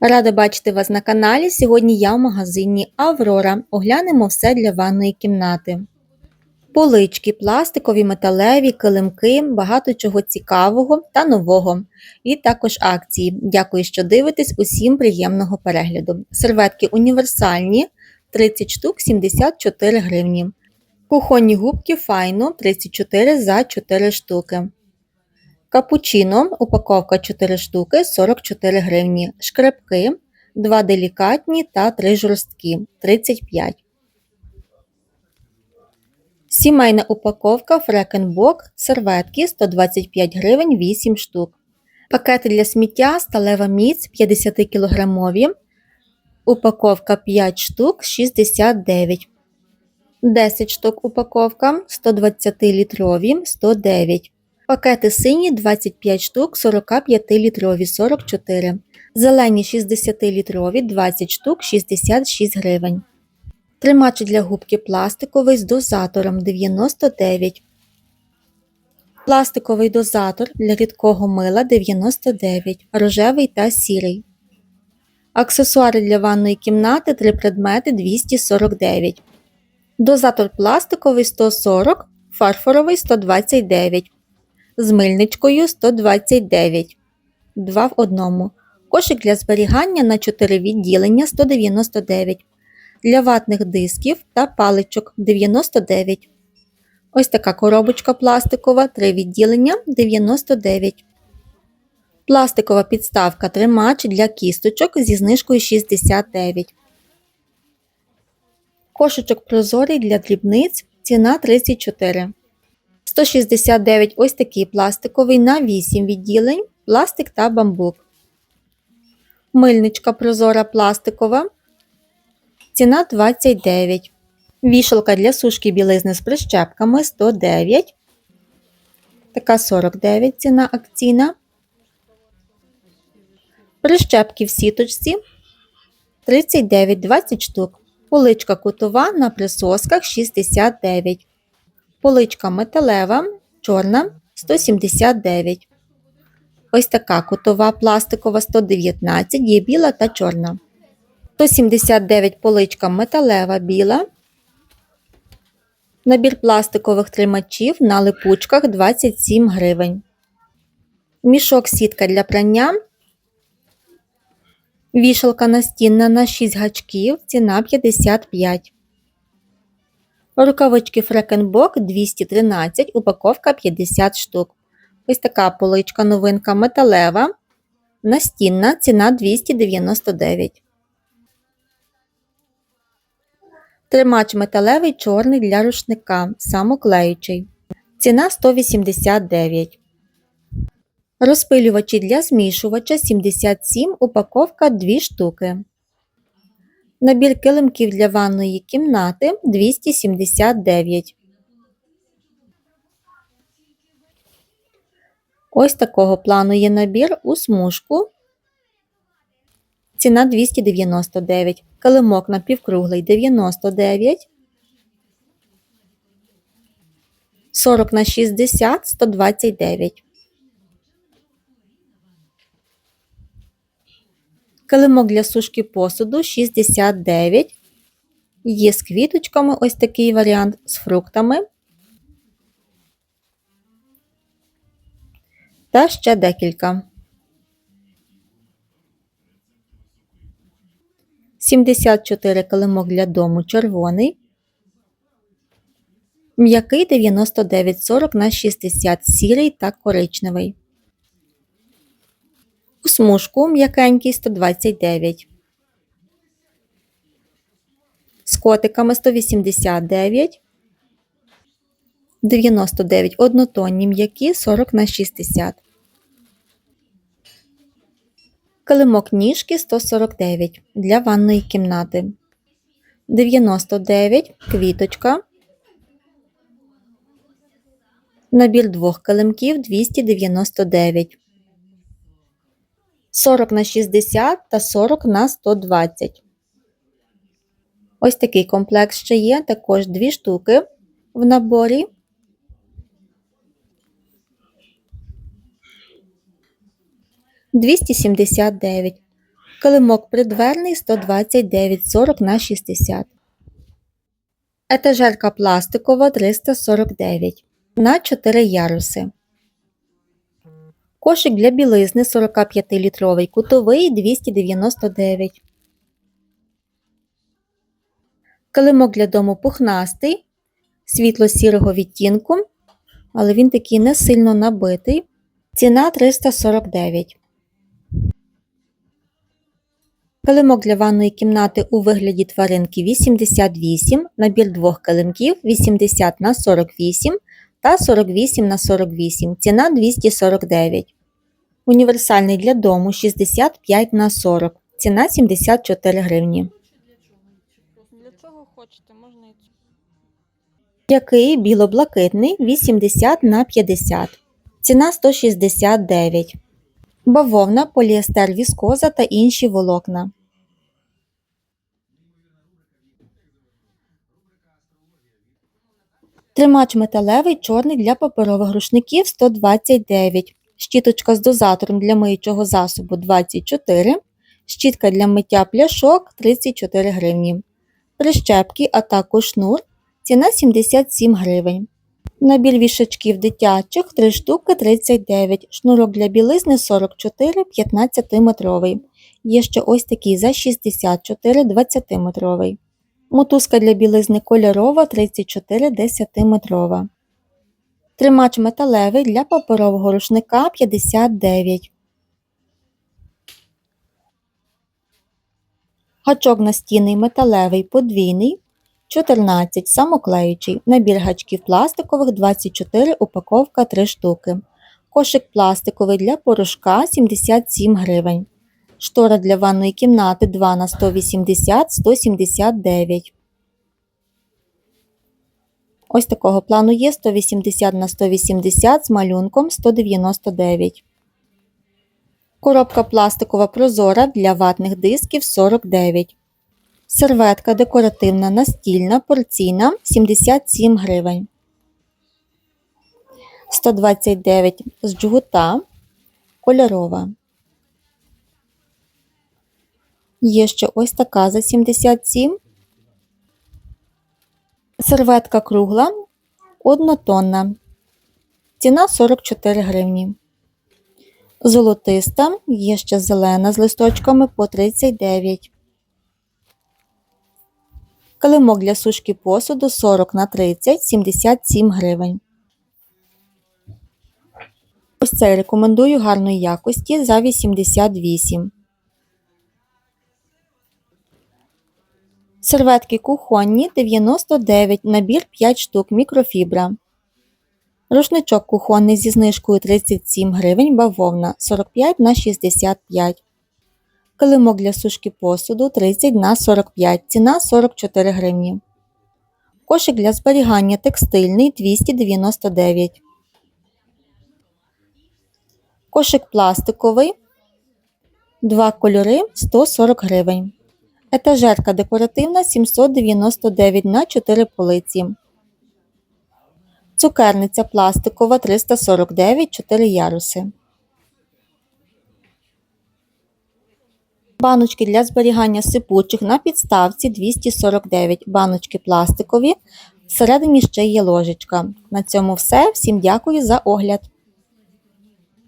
Рада бачити вас на каналі. Сьогодні я в магазині Аврора. Оглянемо все для ванної кімнати. Полички, пластикові, металеві, килимки, багато чого цікавого та нового. І також акції. Дякую, що дивитесь. Усім приємного перегляду. Серветки універсальні 30 штук 74 гривні. Кухонні губки файно 34 за 4 штуки. Капучино, упаковка 4 штуки 44 гривні. Шкребки 2 делікатні та 3 жорсткі 35. Сімейна упаковка Фрекенбок серветки 125 гривень 8 штук. Пакети для сміття сталева міць 50 кілограмові. Упаковка 5 штук 69. 10 штук упаковка 120 літрові 109. Пакети сині 25 штук 45 літрові 44. Зелені 60 літрові 20 штук 66 гривень. Тримач для губки пластиковий з дозатором 99. Пластиковий дозатор для рідкого мила 99, рожевий та сірий. Аксесуари для ванної кімнати 3 предмети 249. Дозатор пластиковий 140, фарфоровий 129. З мильничкою 129. 2 в одному. Кошик для зберігання на 4 відділення 199. Для ватних дисків та паличок 99. Ось така коробочка пластикова 3 відділення 99. Пластикова підставка тримач для кісточок зі знижкою 69. Кошечок прозорий для дрібниць. Ціна 34. 169 ось такий пластиковий на 8 відділень, пластик та бамбук. Мильничка прозора пластикова. Ціна 29. Вішалка для сушки білизни з прищепками 109. Така 49 ціна акційна. Прищепки в сіточці 39,20 штук. Поличка кутова на присосках 69. Поличка металева, чорна 179. Ось така кутова пластикова 119, є біла та чорна. 179 поличка металева біла. Набір пластикових тримачів на липучках 27 гривень. Мішок сітка для прання. Вішалка настінна на 6 гачків. Ціна 55. Рукавички Фрекенбок 213, упаковка 50 штук. Ось така поличка новинка металева. Настінна ціна 299. Тримач металевий чорний для рушника, самоклеючий. Ціна 189. Розпилювачі для змішувача 77, упаковка 2 штуки. Набір килимків для ванної кімнати 279. Ось такого плану є набір у смужку. Ціна 299. Килимок напівкруглий 99. 40 на 60 129. Килимок для сушки посуду 69. Є з квіточками ось такий варіант з фруктами. Та ще декілька. 74 килимок для дому червоний. М'який 99,40 на 60 сірий та коричневий. У смужку м'якенький 129. З котиками 189. 99 однотонні м'які 40 на 60. Килимок ніжки 149 для ванної кімнати. 99 квіточка. Набір двох килимків 299. 40 на 60 та 40 на 120. Ось такий комплект ще є, також дві штуки в наборі. Двісті сімдесят дев'ять. Килимок придверний 129,40 на 60. Етажерка пластикова 349 на 4 яруси. Кошик для білизни 45-літровий кутовий 299. Килимок для дому пухнастий, світло-сірого відтінку, але він такий не сильно набитий. Ціна 349. Килимок для ванної кімнати у вигляді тваринки 88, набір двох килимків 80 на 48 та 48 на 48. Ціна 249. Універсальний для дому 65 на 40. Ціна 74 гривні. Для чого хочете, можна і. Який біло-блакитний 80 на 50. Ціна 169. Бавовна, поліестер, віскоза та інші волокна. Тримач металевий чорний для паперових рушників 129. Щіточка з дозатором для миючого засобу 24. Щітка для миття пляшок 34 гривні. Прищепки, а також шнур ціна 77 гривень. Набір вішачків дитячих 3 штуки 39, шнурок для білизни 44 15 метровий. Є ще ось такий за 64 20 метровий. Мотузка для білизни кольорова 34 10 метрова. Тримач металевий для паперового рушника 59. Гачок настінний металевий подвійний 14 самоклеючий, набір гачків пластикових 24, упаковка 3 штуки. Кошик пластиковий для порошка 77 гривень. Штора для ванної кімнати 2 на 180 179. Ось такого плану є 180 на 180 з малюнком 199. Коробка пластикова прозора для ватних дисків 49. Серветка декоративна настільна порційна 77 гривень. 129 з джгута кольорова. Є ще ось така за 77. Серветка кругла однотонна. Ціна 44 гривні. Золотиста, є ще зелена з листочками по 39. Килимок для сушки посуду 40 на 30 77 гривень. Ось цей рекомендую гарної якості за 88. Серветки кухонні 99 набір 5 штук мікрофібра. Рушничок кухонний зі знижкою 37 гривень бавовна 45 на 65. Килимок для сушки посуду 30 на 45, ціна 44 гривні. Кошик для зберігання текстильний 299. Кошик пластиковий. Два кольори 140 гривень. Етажерка декоративна 799 на 4 полиці. Цукерниця пластикова 349 4 яруси. Баночки для зберігання сипучих на підставці 249 баночки пластикові. Всередині ще є ложечка. На цьому все. Всім дякую за огляд.